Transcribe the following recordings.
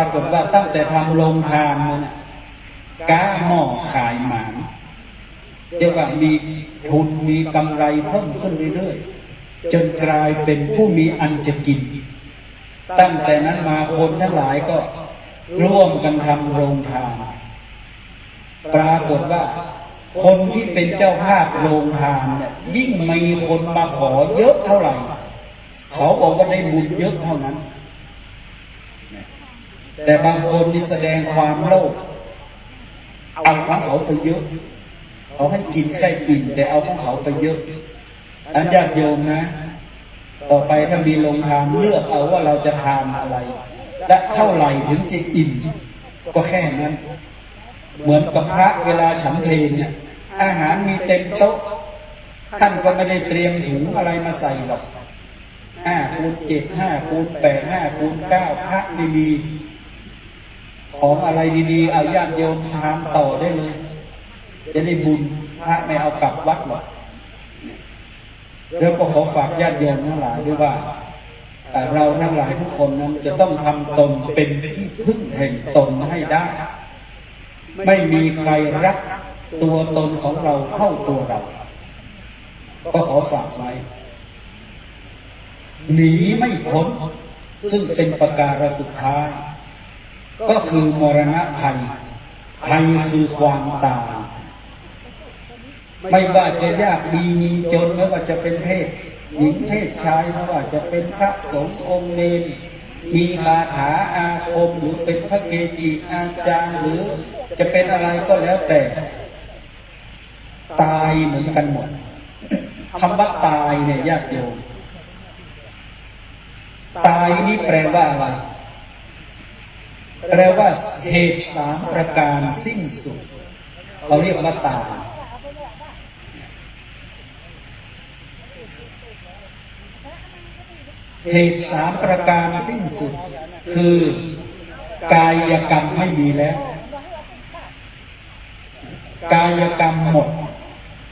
ากฏว่าตั้งแต่ทำโรงทานมาเนี่ยก้าหม้อขายหมานเรียกว่ามีทุนมีกำไรเพิ่มขึ้นเรื่อยๆจนกลายเป็นผู้มีอันจะกิน ตั้งแต่นั้นมาคนทั้งหลายก็ร่วมกันทำโรงทาน ปรากฏว่าคนที่เป็นเจ้าภาพโรงทานเนี่ยยิ่งมีคนมาขอเยอะเท่าไหร่ เขาบอกว่าได้บุญเยอะเท่านั้น แต่บางคนนี่แสดงความโลภเอาของเขาไปเยอะเขาให้กินแค่อิ่มแต่เอาของเขาไปเยอะ อันญาติโยมนะ ต่อไปถ้ามีโรงทานเลือกเอาว่าเราจะทานอะไร และเท่าไหร่ถึงจะอิ่ม ก็แค่นั้น เหมือนกับพระเวลาฉันเพลเนี่ยอาหารมีเต็มโต๊ะท่านก็ไม่ได้เตรียมถุงอะไรมาใส่หรอกห้าคูณเจ็ดห้าคูณแปดห้าคูณเก้าพระไม่มี ของอะไรดีๆอาญาติโยมทานต่อได้เลย จะได้บุญพระไม่เอากลับวัดหรอกแล้วก็ขอฝากญาติโยมทั้งหลายด้วยว่าเอ่เราทั้งหลายทุกคนนั้นจะต้องทำตนเป็นที่พึ่งแห่งตนให้ได้ ไม่มีใครรักตัวตนของเราเท่าตัวเรา ก็ขอฝากไว้หนีไม่พ้นซึ่งเป็นประการสุดท้าย ก็คือมรณะภัยภัยคือความตาย ไม่ว่าจะยากดีมีจนไม่ว่าจะเป็นเพศ หญิงเพศชายไม่ว่าจะเป็นพระสงฆ์องค์เนรมีคาถาอาคมหรือเป็นพระเกจิอาจารย์หรือจะเป็นอะไรก็แล้วแต่ ตายเหมือนกันหมดคำว่าตายเนี่ยยากโยมตายนี่แปลว่าอะไร แปลว่าเหตุสามประการสิ้นสุด เขาเรียกว่าตายเหตุสามประการสิ้นสุด คือกายกรรมไม่มีแล้ว กายกรรมหมด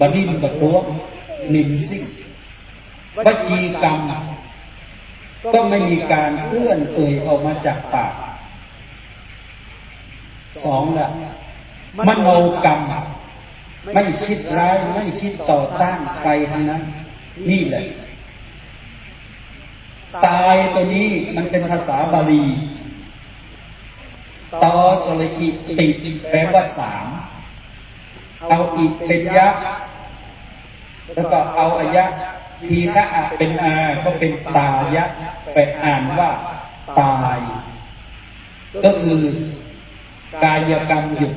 บดินบตัวนิมสิ้นวจีกรรม ก็ไม่มีการเอื้อนเอ่ยออกมาจากปาก สองละมโนกรรม ไม่คิดร้ายไม่คิดต่อต้านใครทั้งนั้น นี่แหละ ตายตัวนี้มันเป็นภาษาบาลีตอสระอิติแปลว่าสามเอาอิเป็นยะแล้วก็เอาอายะทีฆะอะเป็นอาก็เป็นตายะไปอ่านว่า ตาย ก็คือ กายกรรมหยุด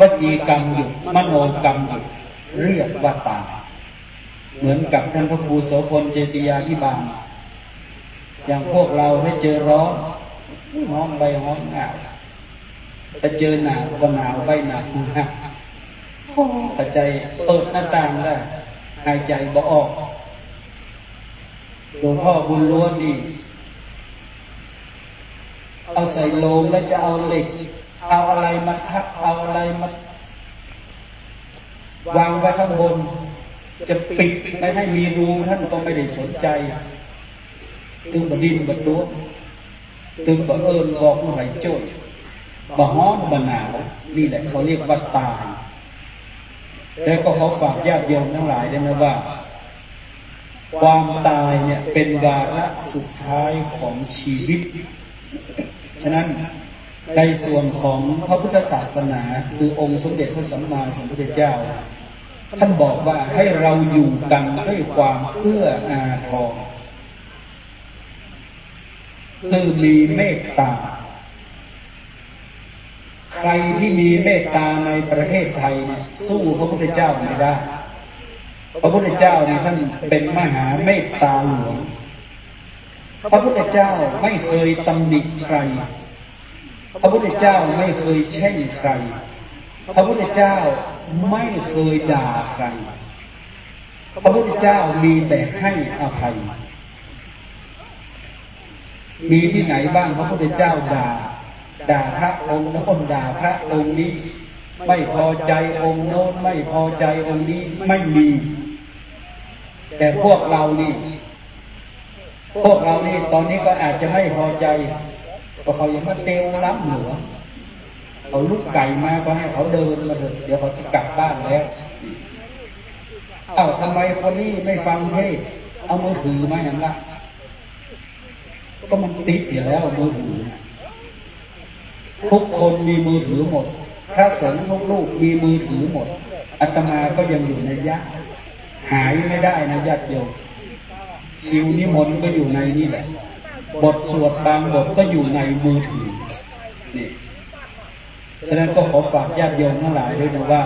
วจีกรรมหยุดมโนกรรมหยุดเรียกว่าตายเหมือนกับท่านพระครูโสพลเจติยาธิบาลอย่างพวกเราได้เจอร้อนร้อนใบร้อนหนาวไปเจอหนาวก็หนาวใบหนาวนะโอ้แต่ใจเปิดหน้าต่างได้หายใจบ่ออกหลวงพ่อบุญล้วนนี่เอาใส่โลงแล้วจะเอาเหล็ก เอาอะไรมาทับเอาอะไรมาวางไว้ข้างบน จะปิดไม่ให้มีรูท่านก็ไม่ได้สนใจตึงบดินบดตัวตึงบเอิญบอกเมื่อไหร่โจยบ่ฮ้อนบ่หนาวนี่แหละเขาเรียกว่าตายแต่ก็เขาฝากญาติโยมทั้งหลายด้วยนะว่า ความตายเนี่ยเป็นวาระสุดท้ายของชีวิต ฉะนั้น ในส่วนของพระพุทธศาสนาคือองค์สมเด็จพระสัมมาสัมพุทธเจ้า ท่านบอกว่าให้เราอยู่กันด้วยความเอื้ออาทรคือมีเมตตา ใครที่มีเมตตาในประเทศไทยเนี่ยสู้พระพุทธเจ้าไม่ได้ พระพุทธเจ้านี่ท่านเป็นมหาเมตตาหลวง พระพุทธเจ้าไม่เคยตำหนิใคร พระพุทธเจ้าไม่เคยแช่งใคร พระพุทธเจ้าไม่เคยด่าใคร พระพุทธเจ้ามีแต่ให้อภัย มีที่ไหนบ้างพระพุทธเจ้าด่า ด่าพระองค์โน้นด่าพระองค์นี้ ไม่พอใจองค์โน้นไม่พอใจองค์นี้ไม่มี แต่พวกเรานี่ พวกเรานี่ตอนนี้ก็อาจจะไม่พอใจ ก็เขายังมาเตวล้ำเหลือเอาลูกไก่มาก็ให้เขาเดินมาเถอะเดี๋ยวเขาจะกลับบ้านแล้วเอ้าทำไมคนนี้ไม่ฟังเทศน์เอามือถือมาอย่างละก็มันติดอยู่แล้วมือถือทุกคนมีมือถือหมด พระสงฆ์ลูกๆมีมือถือหมดอาตมาก็ยังอยู่ในยะ หายไม่ได้นะญาติโยมชิวนิมนต์ก็อยู่ในนี่แหละ บทสวดบางบทก็อยู่ในมือถือนี่ฉะนั้นก็ขอฝากญาติโยมทั้งหลายด้วยนะว่า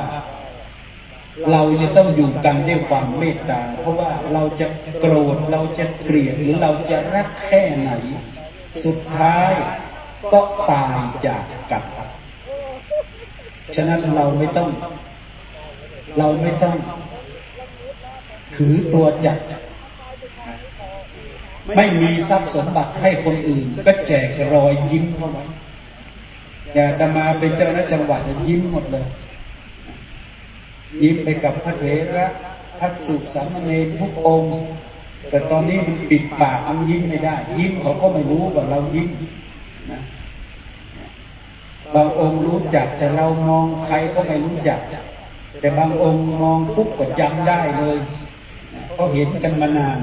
เราจะต้องอยู่กันด้วยความเมตตา เพราะว่าเราจะโกรธเราจะเกลียดหรือเราจะรักแค่ไหน สุดท้ายก็ตายจากกัน ฉะนั้นเราไม่ต้อง เราไม่ต้องถือตัวจัด ไม่มีทรัพย์สมบัติให้คนอื่น ก็แจกรอยยิ้มเข้าไว้อย่าจะมาเป็นเจ้าหน้าจังหวัดยิ้มหมดเลย ยิ้มไปกับพระเถระพระสุสามเณรทุกองค์ แต่ตอนนี้มันปิดปากมันยิ้มไม่ได้ ยิ้มเขาก็ไม่รู้ว่าเรายิ้มนะบางองค์รู้จักแต่เรามองใครก็ไม่รู้จัก แต่บางองค์มองปุ๊บก็จำได้เลยนะเพราเห็นกันมานาน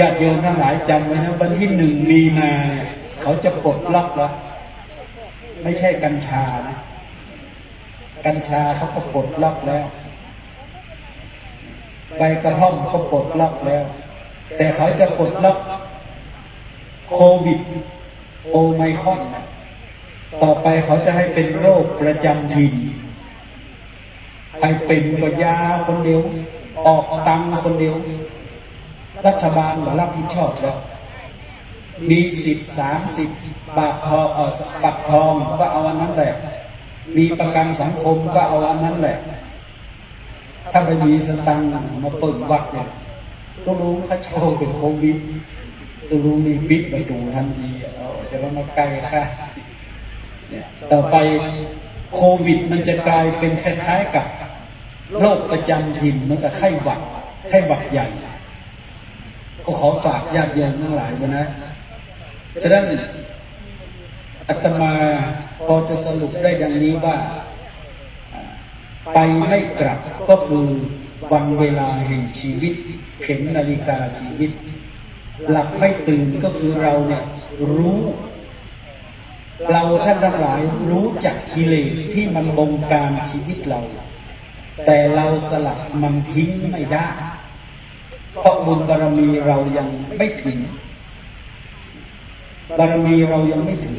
ญาติโยมทั้งหลายจำไว้นะวันที่หนึ่งมีนาเขาจะปลดล็อกแล้วไม่ใช่กัญชานะกัญชาเขาก็ปลดล็อกแล้วใบกระท่อมก็ปลดล็อกแล้ว แต่เขาจะปลดล็อกโควิดโอไมคอนนะต่อไปเขาจะให้เป็นโรคประจำถิ่นใครเป็นก็ยาคนเดียว ออกตังคนเดียว รัฐบาลก็รับผิดชอบแล้วมีสิบสามสิบบาททองเออบัตรทองก็เอาอันนั้นแหละมีประกันสังคมก็เอาอันนั้นแหละ ถ้าไม่มีสตังค์มาเปิดวัดเนี่ยต้องรู้เขาเช่าเป็นโควิดต้องรู้มีบิดไประตูทันทีเอาจะมาใกล้ค่ะเนี่ยต่อไปโควิดมันจะกลายเป็นคล้ายๆกับโรคประจำถิ่นเหมือนกับไข้หวัดไข้หวัดใหญ่ ก็ขอฝากญาติโยมทั้งหลายไว้นะฉะนั้นอาตมาพอจะสรุปได้ดังนี้ว่า ไปไม่กลับก็คือวันเวลาแห่งชีวิต เข็มนาฬิกาชีวิต หลับไม่ตื่นก็คือเราเนี่ยรู้ เราท่านทั้งหลายรู้จักกิเลสที่มันบงการชีวิตเรา แต่เราสลัดมันทิ้งไม่ได้ เพราะบุญบารมีเรายังไม่ถึง บารมีเรายังไม่ถึง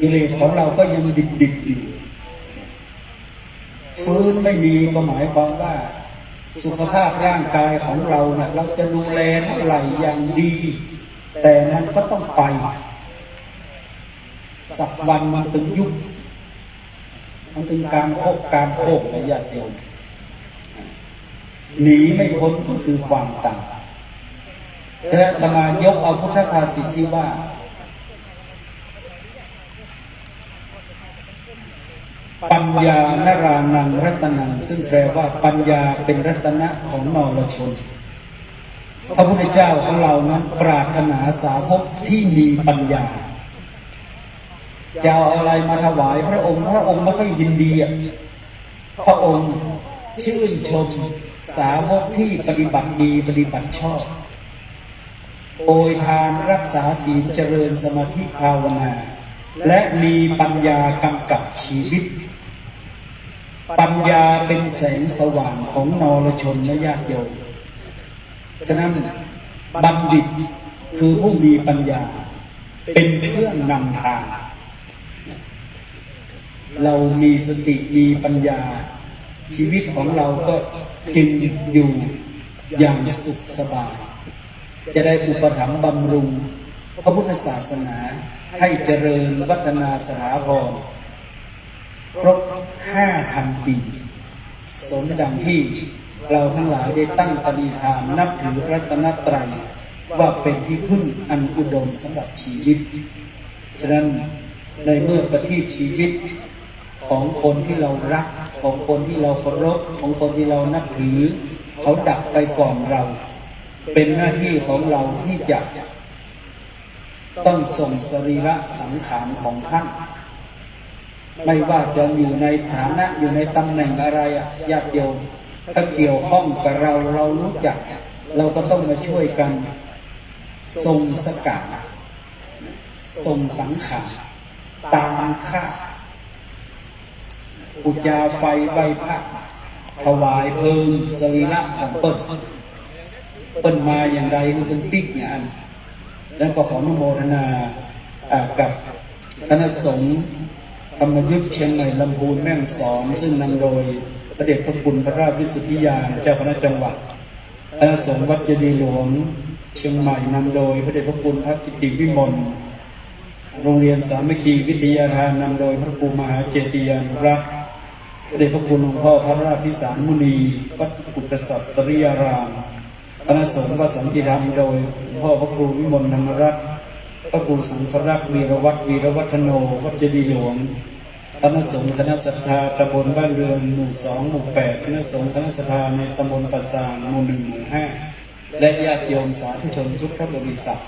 กิเลสของเราก็ยังดิบดิบๆอยู่ฟื้นไม่มีก็หมายความว่า สุขภาพร่างกายของเราเนะ่ะเราจะดูแลเท่าไหร่อย่างดี แต่มันก็ต้องไป สักวันมันถึงยุบมันถึงการโคกการโคกนะญาติโยม หนีไม่พ้นก็คือความตายฉะนั้นอาตมายกเอาพุทธภาษิตที่ว่า ปัญญานรานังรัตนัง ซึ่งแปลว่าปัญญาเป็นรัตนะของนรชน พระพุทธเจ้าของเรานั้นปรารถนาสาวกที่มีปัญญาจะเอาอะไรมาถวายพระองค์ พระองค์ไม่ค่อยยินดีอะพระองค์ชื่นชม สาวกที่ปฏิบัติดีปฏิบัติชอบโอยทานรักษาศีลเจริญสมาธิภาวนา และมีปัญญากำกับชีวิต ปัญญาเป็นแสงสว่างของนรชนและญาติโยมฉะนั้นบัณฑิตคือผู้มีปัญญา เป็นเครื่องนำทาง เรามีสติมีปัญญา ชีวิตของเราก็จึงอยู่อย่างสุขสบาย จะได้อุปถัมภ์บำรุง พระพุทธศาสนาให้เจริญวัฒนาสถาพรครบห้าพันปี สมดังที่เราทั้งหลายได้ตั้งปณิธานนับถือระรัตนตรัยว่าเป็นที่พึ่งอันอุดมสำหรับชีวิต ฉะนั้นในเมื่อประทีปชีวิตของคนที่เรารัก ของคนที่เราเคารพของคนที่เรานับถือ เขาดับไปก่อนเรา เป็นหน้าที่ของเราที่จะต้องส่งสรีระสังขารของท่าน ไม่ว่าจะอยู่ในฐานะอยู่ในตำแหน่งอะไรอะญาติโยมถ้าเกี่ยวข้องกับเราเรารู้จัก เราก็ต้องมาช่วยกันทรงสกัดทรงสังขารตามค่า อุจาไฟใบพระถวายเพลิงสรีระของเปิ้ลเปิ้ลมาอย่างไรคือเป็นปิ๊กอย่างนั้นแล้วก็ขออนุโมทนาอากับคณะสงฆ์ธรรมยุทธเชียงใหม่ลำพูนแม่งสอนซึ่งนำโดยพระเดชพระคุณพระราชวิสุทธิยานเจ้าคณะจังหวัดคณะสงฆ์วัดเจดีย์หลวง เชียงใหม่นำโดยพระเดชพระคุณพระกิติวิมลโรงเรียนสามัคคีวิทยาทานนำโดยพระครูมหาเจติยานุรักษ์ เดชพระคุณหลวงพ่อพระราชพิสารมุนีวัดกุฏศักดิ์สริยารามคณะสงฆ์วัดสันติธรรมโดยหลวงพ่อพระครูวิมลธรรมรัตน์พระครูสังฆรักษ์วีรวัตรวีรวัฒโนวัดเจดีย์หลวงคณะสงฆ์คณะศรัทธาตำบลบ้านเรือนหมู่สองหมู่แปดคณะสงฆ์คณะศรัทธาในตำบลปัสสางหมู่หนึ่งหมู่ห้าและญาติโยมสาธุชนทุกท่านบริษัท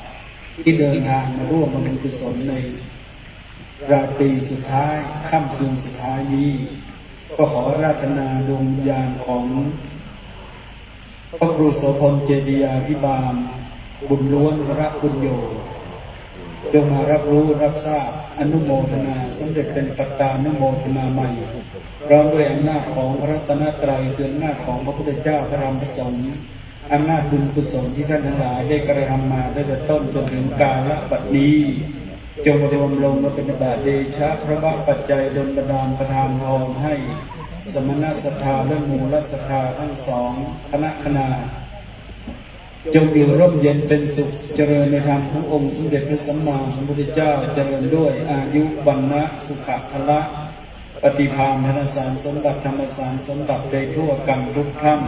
ที่เดินทางมาร่วมบำเพ็ญกุศลในราตรีสุดท้ายค่ำคืนสุดท้ายนี้ ก็ขอราธนาดวงวิญญาณของพระครูโสพลเจดียาพิบาล บุญล้วนรักบุญโยจงมารับรู้รับทราบอนุโมทนาสำเร็จเป็นปัตตานุโมทนาใหม่พร้อมด้วยอำนาจของระรัตนตรัยคืออำนาจของพระพุทธเจ้าพระธรรมพระสงฆ์อำนาจบุญกุศลที่ท่านทั้งหลายได้กระทำมาได้แต่ต้นจนถึงกาลบัดนี้ จงรวมลงมาเป็นบาทเดชะพระบาปัจจัยดลบันดาลประทานพรให้ สมณศรัทธาและหมู่รัศรัทธาทั้งสองคณะคณาจงอยู่ร่มเย็นเป็นสุขเจริญในธรรมขององค์สมเด็จพระสัมมาสัมพุทธเจ้าเจริญด้วยอายุวันนะสุขภละปฏิภาณธนสารสมบัติธรรมสารสมบัติได้ทั่วกันทุกท่าน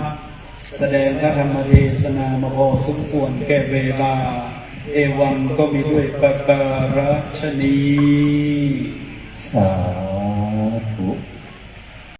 แสดงพระธรรมเทศนามาพอสมควรแก่เวลา เอวังก็มีด้วยประการชนีสา